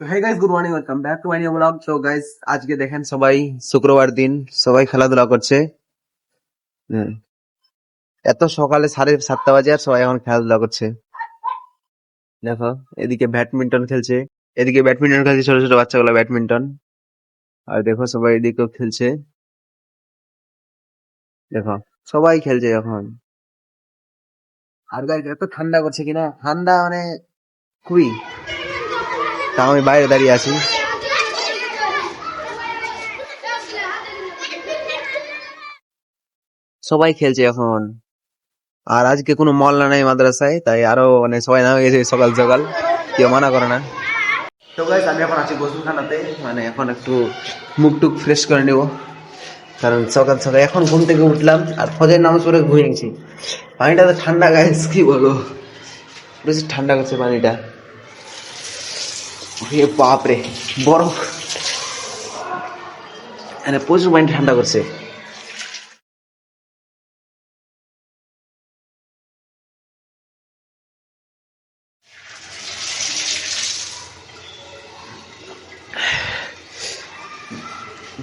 তো hey guys good morning welcome back to my new blog so guys আজকে দেখেন সবাই শুক্রবার দিন, সবাই খেলাধুলা করছে। এত সকালে সাড়ে সাতটা বাজে আর সবাই এখন খেলাধুলা করছে। দেখো, এদিকে ব্যাডমিন্টন খেলছে। এদিকে ব্যাডমিন্টন খেলছে ছোট ছোট বাচ্চাগুলো ব্যাডমিন্টন। আর দেখো সবাই এদিকেও খেলছে। দেখো, সবাই খেলছে এখন। আর গাইস এত ঠান্ডা করছে কিনা? ঠান্ডা মানে খুবই। তা আমি বাইরে দাঁড়িয়ে আছি। সবাই খেলছে এখন। আর আজকে কোনো মহল্লা নাই মাদ্রাসায়, তাই আরও মানে সবাই নামে গেছে সকাল সকাল। কেউ মানা করে না। তো গাইস আমি এখন আছি গোসলখানাতে। মানে এখন একটু মুখ টুক ফ্রেশ করে নেব। কারণ সকাল সকাল এখন ঘুম থেকে উঠলাম আর ফজর নামাজ পরে ঘুমিয়ে গেছি। পানিটা তো ঠান্ডা গাইস কি বলো বেশি ঠান্ডা করছে পানিটা। এ বাপরে, বরফ। মানে প্রচুর পানি ঠান্ডা করছে।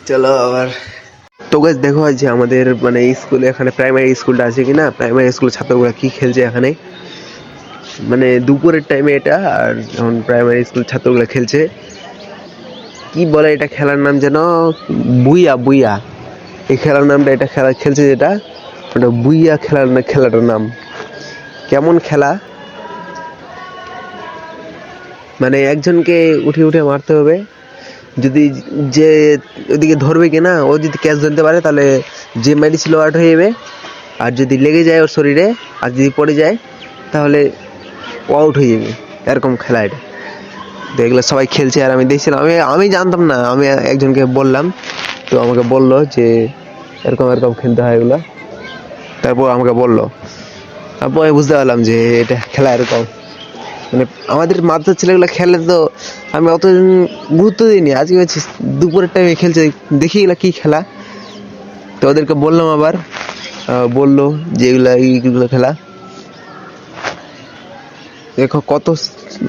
চলো আবার। তো গাছ দেখো যে আমাদের মানে স্কুলে এখানে প্রাইমারি স্কুলটা আছে কিনা? প্রাইমারি স্কুলের ছাত্রগুলো কি খেলছে এখানে? মানে দুপুরের টাইমে এটা, আর যখন প্রাইমারি স্কুল ছাত্রগুলো খেলছে, কি বলে এটা খেলার নাম যেন? বুইয়া বুইয়া। এই খেলার নামটা, এটা খেলা খেলছে যেটা? ওটা বুইয়া খেলার না, খেলাটার নাম। কেমন খেলা? মানে একজনকে উঠে উঠে মারতে হবে। যদি যে ওদিকে ধরবে কিনা, ও যদি ক্যাচ ধরতে পারে, তাহলে যে মেরেছিল আউট হয়ে যাবে। আর যদি লেগে যায় ওর শরীরে, আর যদি পড়ে যায়, তাহলে আউট হয়ে যাবে। এরকম খেলা এটা। তো এগুলো সবাই খেলছে আর আমি দেখছিলাম, আমি আমি জানতাম না, আমি একজনকে বললাম, তো আমাকে বলল যে এরকম এরকম খেলতে হয় এগুলো। তারপর আমাকে বলল, তারপর আমি বুঝতে পারলাম যে এটা খেলা এরকম। মানে আমাদের মাদ্রাসার ছেলেগুলো খেলে তো আমি অত গুরুত্ব দিইনি। আজকে হচ্ছে দুপুরের টাইমে খেলছে, দেখি এগুলা কী খেলা। তো ওদেরকে বললাম আবার বলল যে এগুলো এইগুলো খেলা। দেখো কত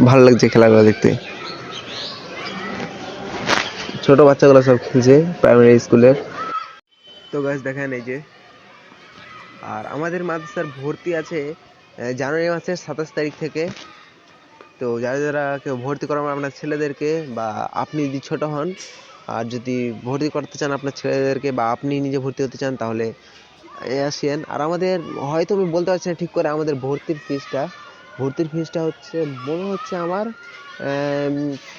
ভালো লাগছে খেলাগুলো দেখতে। ছোট বাচ্চাগুলো সব খেলছে প্রাইমারি স্কুলের তো গাছ দেখেন এই যে। আর আমাদের মাদ্রাসার ভর্তি আছে জানুয়ারি মাসের সাতাশ তারিখ থেকে। তো যারা যারা কেউ ভর্তি করাবেন আপনার ছেলেদেরকে বা আপনি যদি ছোট হন, আর যদি ভর্তি করতে চান আপনার ছেলেদেরকে বা আপনি নিজে ভর্তি হতে চান, তাহলে আসেন। আর আমাদের, হয়তো আমি বলতে পারছি না ঠিক করে আমাদের ভর্তির ফিসটা ভর্তির ফিসটা হচ্ছে, মনে হচ্ছে আমার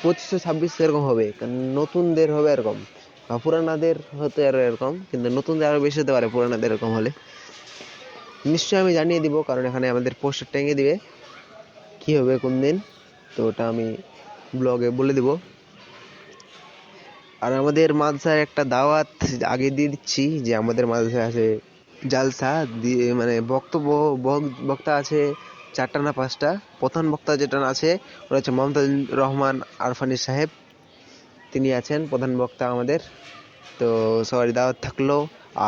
পঁচিশশো ছাব্বিশশো এরকম হবে। নতুনদের হবে এরকম। বা পুরানাদের হতে আরও এরকম, কিন্তু নতুনদের আরও বেশি হতে পারে পুরানাদের এরকম হলে। নিশ্চয়ই আমি জানিয়ে দিব, কারণ এখানে আমাদের পোস্টার টেঙে দিবে। কি হবে কোন দিন? তো ওটা আমি ব্লগে বলে দিব। আর আমাদের মাদ্রাসার একটা দাওয়াত আগে দিচ্ছি, যে আমাদের মাদ্রাসায় আছে জালসা, দিয়ে মানে বক্তব্য, বক- বক্তা আছে চারটা না পাঁচটা। প্রধান বক্তা যেটা আছে ওটা হচ্ছে মমতাজ রহমান আরফানি সাহেব। তিনি আছেন প্রধান বক্তা আমাদের। তো সবারই দাওয়াত থাকল।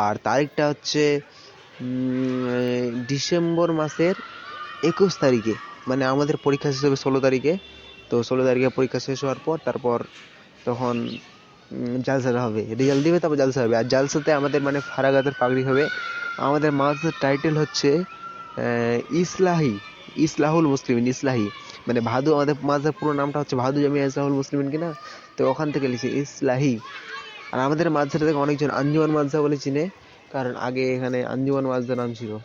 আর তারিখটা হচ্ছে ডিসেম্বর মাসের একুশ তারিখে। মানে আমাদের পরীক্ষা শেষ হবে ষোলো তারিখে। তো ষোলো তারিখে পরীক্ষা শেষ হওয়ার পর তারপর তখন জালসাটা হবে। রেজাল্ট দিবে, তারপর জালসা হবে। আর জালসাতে আমাদের মানে ফারাগাতের পাগড়ি হবে। আমাদের মাদ্রাসার টাইটেল হচ্ছে ইসলাহি। ইসলাহুল মুসলিমিন, ইসলাহি। মানে ভাদু আমাদের মাদ্রাসার পুরো নামটা হচ্ছে ভাদু জামিয়া ইসলাহুল মুসলিমিন কিনা? তো ওখান থেকে লিখছে ইসলাহি। আর আমাদের মাদ্রাসা থেকে অনেকজন আঞ্জুমান মাদ্রাসা বলে চিনে, কারণ আগে এখানে আঞ্জুমান মাদ্রাসা নাম ছিল।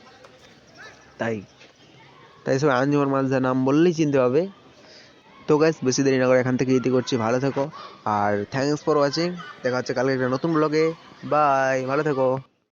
তাই। তাই সবাই আঞ্জুমান মাদ্রাসা নাম বললেই চিনতে হবে তো গাইস বেশি দেরি না করে এখান থেকে ইতি করছি। ভালো থেকো। আর থ্যাঙ্কস ফর ওয়াচিং দেখা হচ্ছে কালকে একটা নতুন ব্লগে বাই ভালো থেকো।